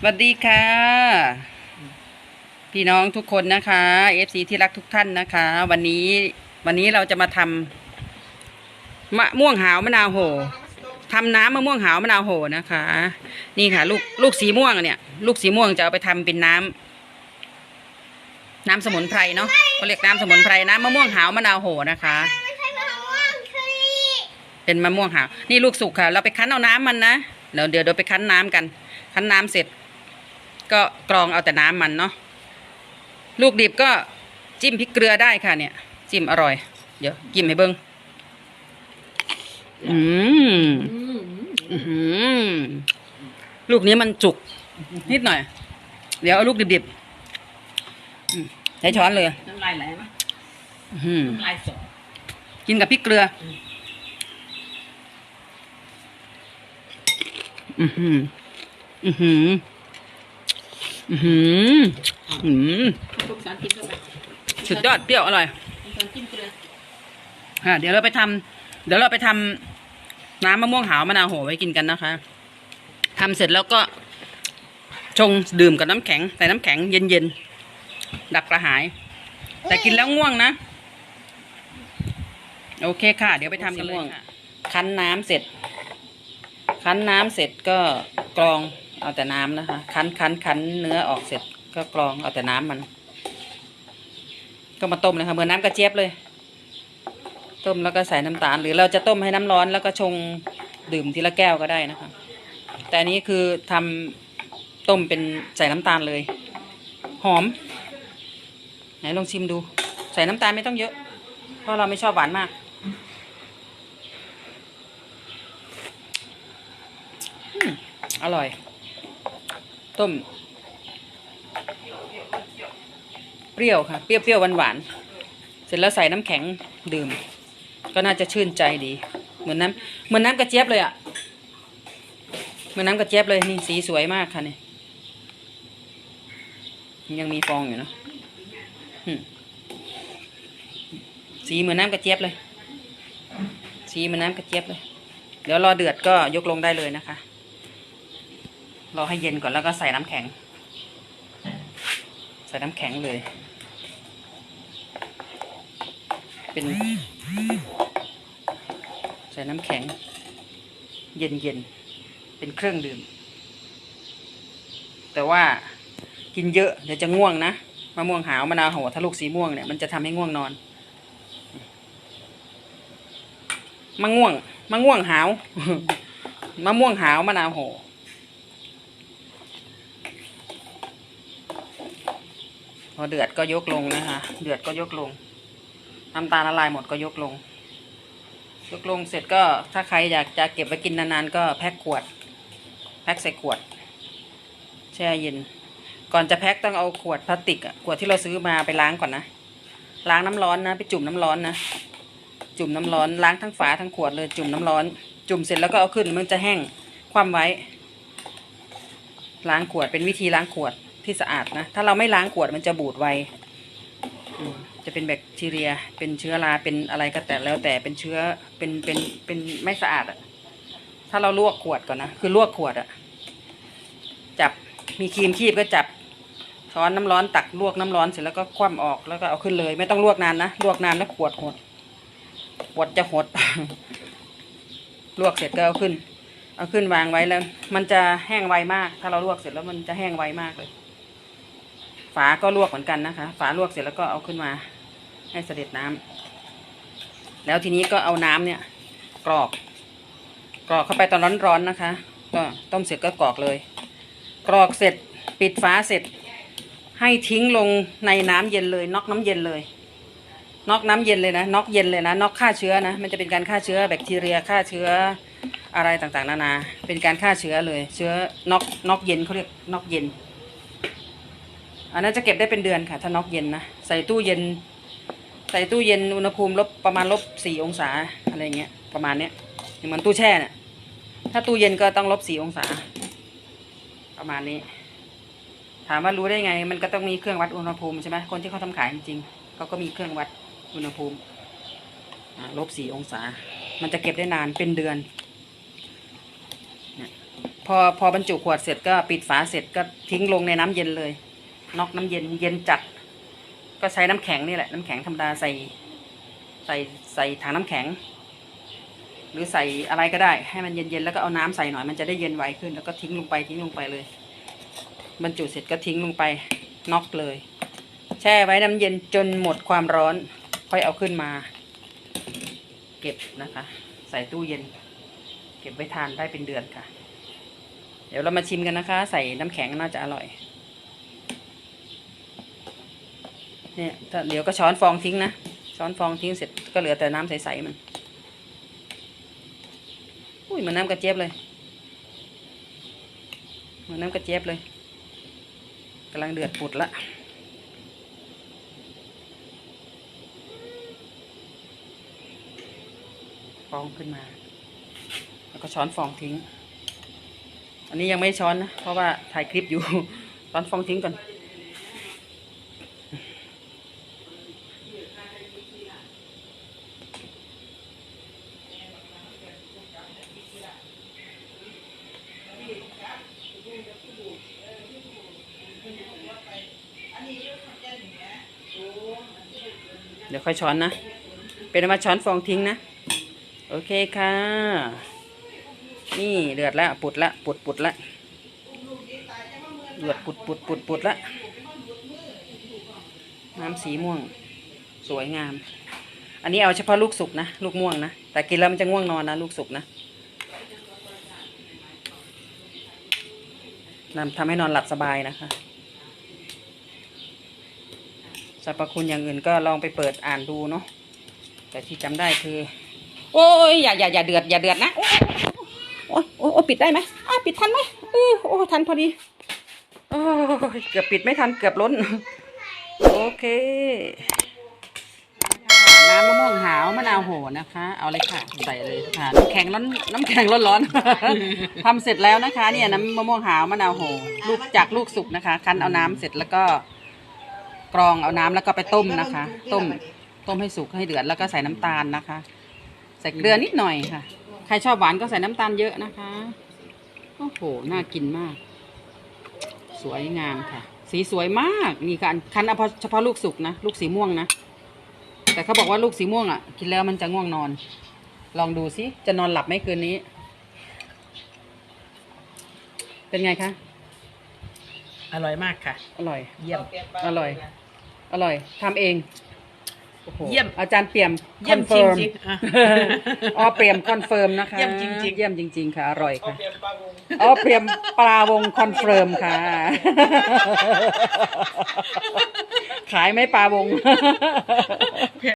สวัสดีค่ะ พี่น้องทุกคนนะคะ FC ที่รักทุกท่านนะคะ วันนี้วันนี้เราจะมาทำมะม่วงหาวมะนาวโหทำน้ำมะม่วงหาวมะนาวโหนะคะ นี่ค่ะ ลูกลูกสีม่วงเนี่ย ลูกสีม่วงจะเอาไปทำเป็นน้ำน้ำสมุนไพรเนาะเขาเรียกน้ำสมุนไพรน้ำมะม่วงหาวมะนาวโหนะคะเป็นมะม่วงหาวนี่ลูกสุกค่ะ เราไปคั้นเอาน้ำมันนะเดี๋ยวเดี๋ยวเดี๋ยวไปคั้นน้ำกัน คั้นน้ำเสร็จ ก็กรองเอาแต่น้ำมันเนาะลูกดิบก็จิ้มพริกเกลือได้ค่ะเนี่ย จิ้มอร่อย เดี๋ยวจิ้มให้เบิ้งอืมอื้อหือลูกนี้มันจุก นิดหน่อย เดี๋ยวเอาลูกดิบๆอืมใช้ช้อนเลยน้ำลายไหลไหมอื้อหือน้ำลายสอกินกับพริกเกลือ อือหือ อือหือ อือหืออืมสุดยอดเปรี้ยวอร่อยทุกสารกินเกลืออะเดี๋ยวเราไปทำเดี๋ยวเราไปทำน้ำมะม่วงหาวมะนาวโหไว้กินกันนะคะทำเสร็จแล้วก็ ชงดื่มกับน้ำแข็งใส่น้ำแข็งเย็นๆดับกระหาย แต่กินแล้วง่วงนะ โอเคค่ะ เดี๋ยวไปทำกันเลยค่ะคั้นน้ำเสร็จ คั้นน้ำเสร็จก็กรอง เอาแต่น้ำนะคะ คั้นคั้นคั้นเนื้อออกเสร็จก็กรองเอาแต่น้ำมัน ก็มาต้มเลยค่ะเหมือนน้ำกระเจี๊ยบเลย ต้มแล้วก็ใส่น้ำตาล หรือเราจะต้มให้น้ำร้อนแล้วก็ชงดื่มทีละแก้วก็ได้นะคะ แต่อันนี้คือทำต้มเป็นใส่น้ำตาลเลย หอม ไหนลองชิมดู ใส่น้ำตาลไม่ต้องเยอะ เพราะเราไม่ชอบหวานมากอืมอร่อย ต้ม เปรี้ยวค่ะ เปรี้ยวๆหวานๆเสร็จแล้วใส่น้ำแข็งดื่ม ก็น่าจะชื่นใจดี เหมือนน้ำเหมือนน้ำกระเจี๊ยบเลยอะ่ะ เหมือนน้ำกระเจี๊ยบเลยนี่สีสวยมากค่ะนี่ยังมีฟองอยู่เนอะสีเหมือนน้ำกระเจี๊ยบเลย สีเหมือนน้ำกระเจี๊ยบเลย เดี๋ยวรอเดือดก็ยกลงได้เลยนะคะ รอให้เย็นก่อนแล้วก็ใส่น้ำแข็ง ใส่น้ำแข็งเลย เป็น ใส่น้ำแข็ง เย็นเย็นเป็นเครื่องดื่ม แต่ว่ากินเยอะเดี๋ยวจะง่วงนะมะม่วงหาวมะนาวโหถ้าลูกสีม่วงเนี่ยมันจะทำให้ง่วงนอนมะง่วงมะง่วงหาวมะม่วงหาวมะนาวโห พอเดือดก็ยกลงนะคะ เดือดก็ยกลง น้ำตาลละลายหมดก็ยกลง ยกลงเสร็จก็ถ้าใครอยากจะเก็บไว้กินนานๆก็แพ็คขวด แพ็คใส่ขวด แช่เย็น ก่อนจะแพ็คต้องเอาขวดพลาสติกอะขวดที่เราซื้อมาไปล้างก่อนนะ ล้างน้ำร้อนนะ ไปจุ่มน้ำร้อนนะ จุ่มน้ำร้อน ล้างทั้งฝาทั้งขวดเลย จุ่มน้ำร้อน จุ่มเสร็จแล้วก็เอาขึ้นมันจะแห้ง คว่ำไว้ ล้างขวดเป็นวิธีล้างขวด ที่สะอาดนะ ถ้าเราไม่ล้างขวดมันจะบูดไวจะเป็นแบคทีเรีย เป็นเชื้อรา เป็นอะไรก็แต่แล้วแต่เป็นเชื้อ เป็น เป็น เป็นไม่สะอาดอะถ้าเราลวกขวดก่อนนะ คือลวกขวดอะจับ มีครีมคีบก็จับ ช้อนน้ำร้อนตักลวกน้ำร้อนเสร็จแล้วก็คว่ำออกแล้วก็เอาขึ้นเลย ไม่ต้องลวกนานนะ ลวกนานแล้วขวดหด ขวดจะหด ลวกเสร็จก็เอาขึ้น เอาขึ้นวางไว้แล้ว มันจะแห้งไวมาก ถ้าเราลวกเสร็จแล้วมันจะแห้งไวมากเลย ฝาก็ลวกเหมือนกันนะคะ ฝาลวกเสร็จแล้วก็เอาขึ้นมา ให้เสด็จน้ำแล้วทีนี้ก็เอาน้ำเนี่ย กรอก กรอกเข้าไปตอนร้อนๆนะคะ ก็ต้มเสร็จก็กรอกเลย กรอกเสร็จปิดฝาเสร็จ ให้ทิ้งลงในน้ำเย็นเลยน็อกน้ำเย็นเลยน็อกน้ำเย็นเลยนะน็อกเย็นเลยนะน็อกฆ่าเชื้อนะมันจะเป็นการฆ่าเชื้อแบคทีเรียฆ่าเชื้ออะไรต่างๆ นานา เป็นการฆ่าเชื้อเลย เชื้อน็อกน็อกเย็นเขาเรียกน็อกเย็น อันนั้นจะเก็บได้เป็นเดือนค่ะ ถ้าน็อกเย็นนะ ใส่ตู้เย็น ใส่ตู้เย็นอุณหภูมิลบประมาณลบสี่องศาอะไรเงี้ยประมาณเนี้ยเหมือนตู้แช่เนี่ยถ้าตู้เย็นก็ต้องลบสี่องศา ประมาณนี้ ถามว่ารู้ได้ไง มันก็ต้องมีเครื่องวัดอุณหภูมิใช่ไหมคนที่เขาทำขายจริงๆเขาก็มีเครื่องวัดอุณหภูมิลบสี่องศา มันจะเก็บได้นานเป็นเดือนพอพอบรรจุขวดเสร็จก็ปิดฝาเสร็จก็ทิ้งลงในน้ำเย็นเลย นอกน้ำเย็นเย็นจัด ก็ใช้น้ำแข็งนี่แหละ น้ำแข็งธรรมดาใส่ ใส่ใส่ถังน้ำแข็ง หรือใส่อะไรก็ได้ ให้มันเย็นๆแล้วก็เอาน้ำใส่หน่อยมันจะได้เย็นไวขึ้น แล้วก็ทิ้งลงไปทิ้งลงไปเลยบรรจุเสร็จก็ทิ้งลงไปน็อกเลย แช่ไว้น้ำเย็นจนหมดความร้อน ค่อยเอาขึ้นมา เก็บนะคะ ใส่ตู้เย็น เก็บไว้ทานได้เป็นเดือนค่ะ เดี๋ยวเรามาชิมกันนะคะ ใส่น้ำแข็งน่าจะอร่อย เนี่ยถ้าเดี๋ยวก็ช้อนฟองทิ้งนะ ช้อนฟองทิ้งเสร็จก็เหลือแต่น้ำใสๆมัน อุ้ยเหมือนน้ำกระเจี๊ยบเลย เหมือนน้ำกระเจี๊ยบเลยกำลังเดือดปุดละฟองขึ้นมา แล้วก็ช้อนฟองทิ้ง อันนี้ยังไม่ช้อนนะ เพราะว่าถ่ายคลิปอยู่ ช้อนฟองทิ้งก่อน เดี๋ยวค่อยช้อนนะ เป็นอันว่าช้อนฟองทิ้งนะ โอเคค่ะ นี่เดือดแล้วปุดละปุดปุดละเดือดปุดปุดปุดปุดละน้ำสีม่วง สวยงาม อันนี้เอาเฉพาะลูกสุกนะ ลูกม่วงนะ แต่กินแล้วมันจะง่วงนอนนะ ลูกสุกนะนำทำให้นอนหลับสบายนะคะ สรรพคุณอย่างอื่นก็ลองไปเปิดอ่านดูเนาะแต่ที่จำได้คือ โอ้ยอย่าอย่าอย่าเดือดอย่าเดือดนะ โอ้ยโอ้ยโอ้ยปิดได้ไหมอะปิดทันไหมเออโอ้ทันพอดีโอ้ยเกือบปิดไม่ทันเกือบล้น โอเคน้ำมะม่วงหาวมะนาวโหนะคะ เอาเลยค่ะใส่เลยค่ะน้ำแข็งร้อนน้ำแข็งร้อนร้อนๆทำเสร็จแล้วนะคะ เนี่ยน้ำมะม่วงหาวมะนาวโห ลูกจากลูกสุกนะคะ คั้นเอาน้ำเสร็จแล้วก็ กรองเอาน้ำแล้วก็ไปต้มนะคะ ต้มต้มให้สุกให้เดือดแล้วก็ใส่น้ำตาลนะคะ ใส่เกลือนิดหน่อยค่ะ ใครชอบหวานก็ใส่น้ำตาลเยอะนะคะโอ้โหน่ากินมาก สวยงามค่ะ สีสวยมากนี่ค่ะคั้นเอาเฉพาะลูกสุกนะลูกสีม่วงนะแต่เขาบอกว่าลูกสีม่วงอะ กินแล้วมันจะง่วงนอน ลองดูสิจะนอนหลับไหมคืนนี้ เป็นไงคะ อร่อยมากค่ะ อร่อย เยี่ยม อร่อย อร่อยทำเองโอ้โหเยี่ยม อาจารย์เปี่ยมเยี่ยมคอนเฟิร์มจริงๆอะ อ๋อเปี่ยมคอนเฟิร์มนะคะเยี่ยมจริงๆ เยี่ยมจริง ๆ ค่ะ อร่อยค่ะอ๋อเปี่ยมปลาวงคอนเฟิร์มค่ะ ขายไหมปลาวง